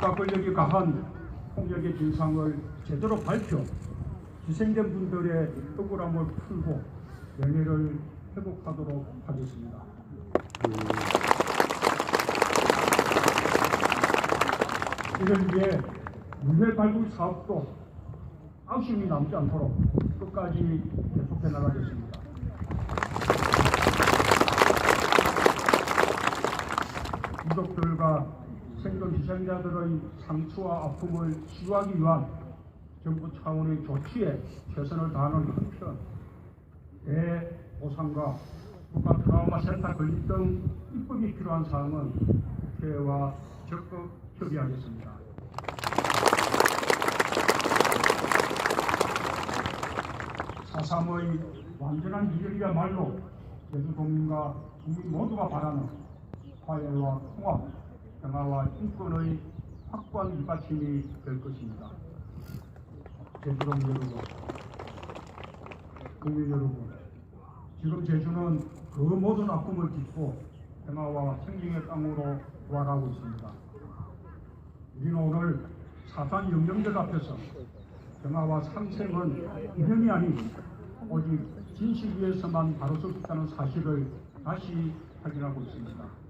국가 권력이 가한 폭력의 진상을 제대로 밝혀 희생된 분들의 억울함을 풀고 명예를 회복하도록 하겠습니다. 이를 위해 유해 발굴 사업도 아쉬움이 남지 않도록 끝까지 계속해 나가겠습니다. 유족들과 생존 희생자들의 상처와 아픔을 치유하기 위한 정부 차원의 조치에 최선을 다하는 한편 대보상과 국가 트라우마 센터 건립 등 입법이 필요한 사항은 국회와 적극 협의하겠습니다. 사삼의 완전한 이결이야말로 제주도민과 국민 모두가 바라는 화해와 통합, 평화와 인권의 확고한 밑받침이 될 것입니다. 제주도민 여러분, 국민 여러분, 지금 제주는 그 모든 아픔을 딛고 평화와 생명의 땅으로 돌아가고 있습니다. 우리는 오늘 사상 영령들 앞에서 평화와 상생은 이념이 아닌 오직 진실 위에서만 바로 설수 있다는 사실을 다시 확인하고 있습니다.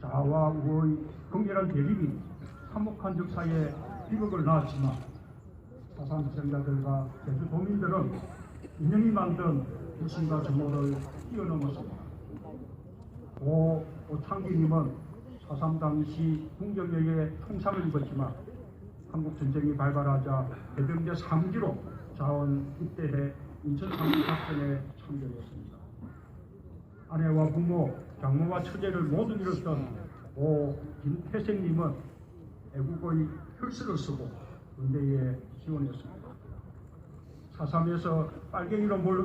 자아와 우의 극렬한 대립이 참혹한 역사에 비극을 낳았지만 사상 희생자들과 제주도민들은 인연이 만든 유신과 정오를 뛰어넘었습니다. 오 오창기님은 사삼 당시 궁정에게 총상을 입었지만 한국 전쟁이 발발하자 해병대 3기로 자원 입대해 인천 상륙 작전에 참전했습니다. 아내와 부모, 장모와 처제를 모두 잃었던 오 김태생님은 애국의 혈서를 쓰고 군대에 지원했습니다. 사삼에서 빨갱이로 몰